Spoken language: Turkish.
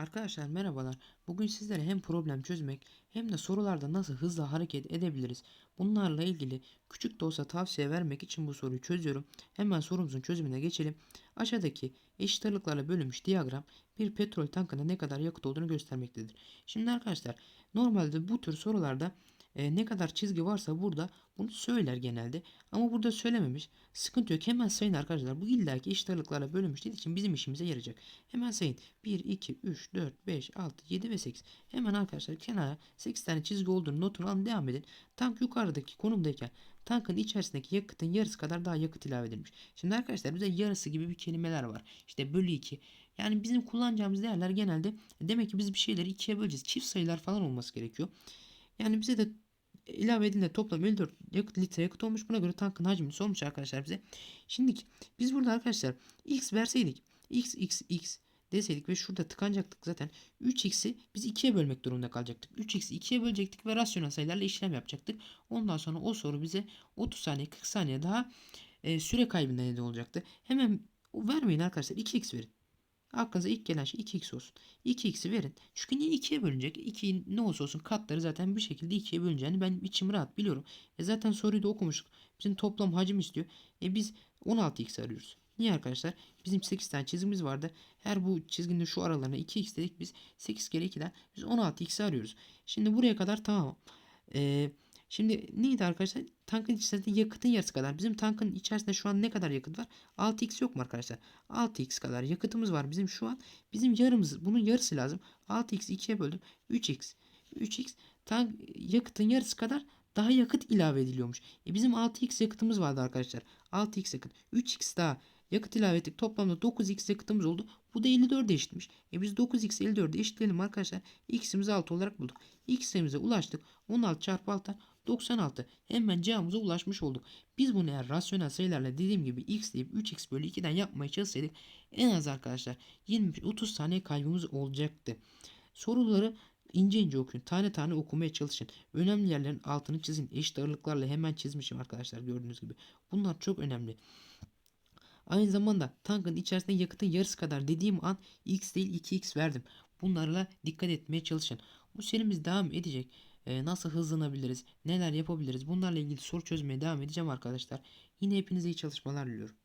Arkadaşlar merhabalar. Bugün sizlere hem problem çözmek hem de sorularda nasıl hızlı hareket edebiliriz. Bunlarla ilgili küçük de olsa tavsiye vermek için bu soruyu çözüyorum. Hemen sorumuzun çözümüne geçelim. Aşağıdaki eşit ağırlıklarla bölünmüş diyagram bir petrol tankında ne kadar yakıt olduğunu göstermektedir. Şimdi arkadaşlar normalde bu tür sorularda e, ne kadar çizgi varsa burada bunu söyler genelde. Ama burada söylememiş. Sıkıntı yok. Hemen sayın arkadaşlar. Bu illaki eşit ağırlıklarla bölünmüş dediği için bizim işimize yarayacak. Hemen sayın. 1, 2, 3, 4, 5, 6, 7 ve 8. Hemen arkadaşlar kenara 8 tane çizgi olduğunu notunu alın devam edin. Tank yukarıdaki konumdayken tankın içerisindeki yakıtın yarısı kadar daha yakıt ilave edilmiş. Şimdi arkadaşlar bize yarısı gibi bir kelimeler var. İşte bölü 2. Yani bizim kullanacağımız değerler genelde demek ki biz bir şeyleri ikiye böleceğiz. Çift sayılar falan olması gerekiyor. Yani bize de ilave edildiğinde toplam 54 yakıt, litre yakıt olmuş. Buna göre tankın hacmini sormuş arkadaşlar bize. Şimdi biz burada arkadaşlar x verseydik x x x deseydik ve şurada tıkanacaktık zaten 3x'i biz 2'ye bölmek durumunda kalacaktık. 3x'i 2'ye bölecektik ve rasyonel sayılarla işlem yapacaktık. Ondan sonra o soru bize 30 saniye 40 saniye daha e, süre kaybına neden olacaktı. Hemen vermeyin arkadaşlar 2x verin. Aklınıza ilk gelen şey 2x olsun. 2x'i verin. Çünkü niye 2'ye bölünecek? 2 ne olsa olsun katları zaten bir şekilde 2'ye bölüneceğini ben içim rahat biliyorum. E zaten soruyu da okumuştuk. Bizim toplam hacim istiyor. E biz 16x arıyoruz. Niye arkadaşlar? Bizim 8 tane çizgimiz vardı. Her bu çizginin şu aralarına 2x dedik biz. 8 kere 2'den biz 16x arıyoruz. Şimdi buraya kadar tamam. Eee Şimdi neydi arkadaşlar? Tankın içerisinde yakıtın yarısı kadar. Bizim tankın içerisinde şu an ne kadar yakıt var? 6x yok mu arkadaşlar? 6x kadar yakıtımız var bizim şu an. Bizim yarımız bunun yarısı lazım. 6x 2'ye böldüm. 3x. 3x tank yakıtın yarısı kadar daha yakıt ilave ediliyormuş. E bizim 6x yakıtımız vardı arkadaşlar. 6x yakıt. 3x daha yakıt ilave ettik. Toplamda 9x yakıtımız oldu. Bu da 54'e eşitmiş. E biz 9x 54'e eşitleyelim arkadaşlar. x'imizi 6 olarak bulduk. x'imize ulaştık. 16 çarpı 6 96. Hemen cevabımıza ulaşmış olduk. Biz bunu eğer rasyonel sayılarla dediğim gibi x deyip 3x bölü 2'den yapmaya çalışsaydık en az arkadaşlar 20-30 saniye kaybımız olacaktı. Soruları ince ince okuyun. Tane tane okumaya çalışın. Önemli yerlerin altını çizin. Eşit ağırlıklarla hemen çizmişim arkadaşlar gördüğünüz gibi. Bunlar çok önemli. Aynı zamanda tankın içerisinde yakıtın yarısı kadar dediğim an x değil 2x verdim. Bunlarla dikkat etmeye çalışın. Bu serimiz devam edecek. Ee, nasıl hızlanabiliriz, neler yapabiliriz bunlarla ilgili soru çözmeye devam edeceğim arkadaşlar. Yine hepinize iyi çalışmalar diliyorum.